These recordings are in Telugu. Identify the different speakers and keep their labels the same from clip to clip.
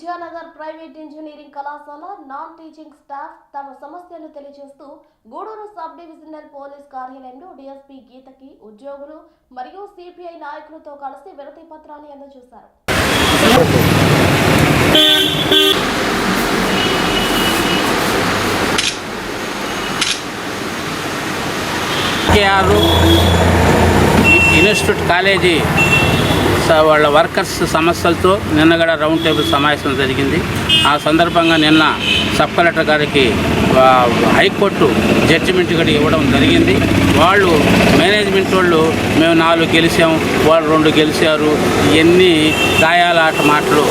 Speaker 1: విద్యానగర్ ప్రైవేట్ ఇంజనీరింగ్ కళాశాల నాన్ టీచింగ్ స్టాఫ్ తమ సమస్యను తెలియజేస్తూ గూడూరు సబ్ డివిజనల్ పోలీస్ కార్యాలయంలో డీఎస్పీ గీతకి ఉద్యోగులు మరియు సిపిఐ నాయకులతో కలిసి వినతి పత్రాన్ని అందజేశారు.
Speaker 2: కేఆర్ ఇన్స్టిట్యూట్ కాలేజీ వాళ్ళ వర్కర్స్ సమస్యలతో నిన్న కూడా రౌండ్ టేబుల్ సమావేశం జరిగింది. ఆ సందర్భంగా నిన్న సబ్ కలెక్టర్ గారికి హైకోర్టు జడ్జిమెంట్ కూడా ఇవ్వడం జరిగింది. వాళ్ళు మేనేజ్మెంట్ వాళ్ళు మేము నాలుగు గెలిచాం వాళ్ళు రెండు గెలిచారు ఇవన్నీ గాయాలాట మాటలు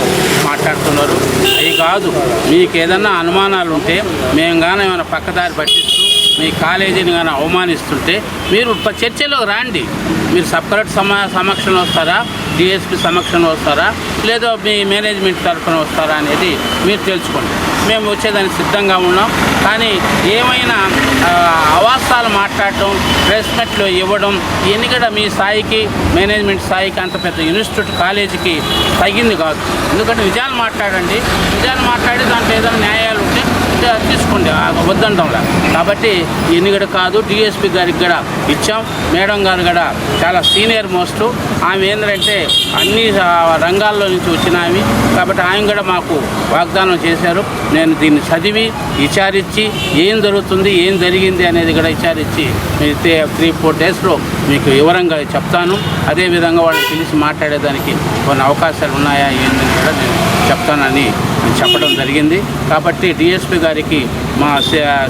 Speaker 2: మాట్లాడుతున్నారు. అవి కాదు మీకు ఏదన్నా అనుమానాలు ఉంటే మేము కానీ ఏమైనా పక్కదారి పట్టిస్తూ మీ కాలేజీని కానీ అవమానిస్తుంటే మీరు చర్చలో రాండి. మీరు సబ్ కలెక్టర్ సమ సమక్షంలో వస్తారా? డిఎస్పి సమక్షంలో వస్తారా? లేదా మీ మేనేజ్మెంట్ తరఫున వస్తారా అనేది మీరు తెలుసుకోండి. మేము వచ్చేదానికి సిద్ధంగా ఉన్నాం. కానీ ఏమైనా అవాస్తాలు మాట్లాడటం ప్రెస్ మీట్లో ఇవ్వడం ఇవన్నీ కూడా మీ స్థాయికి మేనేజ్మెంట్ స్థాయికి అంత పెద్ద ఇన్స్టిట్యూట్ కాలేజీకి తగింది కాదు. ఎందుకంటే నిజాలు మాట్లాడండి. నిజాలు మాట్లాడి దాంట్లో ఏదైనా న్యాయాలు ఉంటే తీసుకోండి. ఆ వద్దంటాంలా కాబట్టి ఇన్ని కూడా కాదు డిఎస్పి గారికి కూడా ఇచ్చాం. మేడం గారు కూడా చాలా సీనియర్ మోస్ట్. ఆమె ఏంటంటే అన్ని రంగాల్లో నుంచి వచ్చిన ఆమె. కాబట్టి ఆయన కూడా మాకు వాగ్దానం చేశారు. నేను దీన్ని చదివి విచారించి ఏం జరుగుతుంది ఏం జరిగింది అనేది కూడా విచారించి మీ త్రీ ఫోర్ డేస్లో మీకు వివరంగా చెప్తాను. అదేవిధంగా వాళ్ళు పిలిచి మాట్లాడేదానికి కొన్ని అవకాశాలు ఉన్నాయా ఏంటని కూడా నేను చెప్తానని చెప్పడం జరిగింది. కాబట్టి డిఎస్పి గారికి మా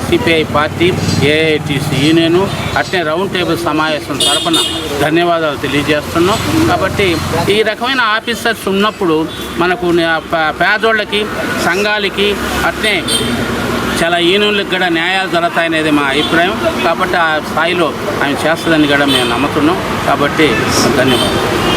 Speaker 2: సిపిఐ పార్టీ ఏఐటిసి యూనియను అట్నే రౌండ్ టేబుల్ సమావేశం తరపున ధన్యవాదాలు తెలియజేస్తున్నాం. కాబట్టి ఈ రకమైన ఆఫీసర్స్ ఉన్నప్పుడు మనకు పేదోళ్ళకి సంఘాలకి అట్నే చాలా యూనియన్లకు కూడా న్యాయాలు జరుగుతాయనేది మా అభిప్రాయం. కాబట్టి ఆ స్థాయిలో ఆయన చేస్తుందని కూడా మేము నమ్ముతున్నాం. కాబట్టి ధన్యవాదాలు.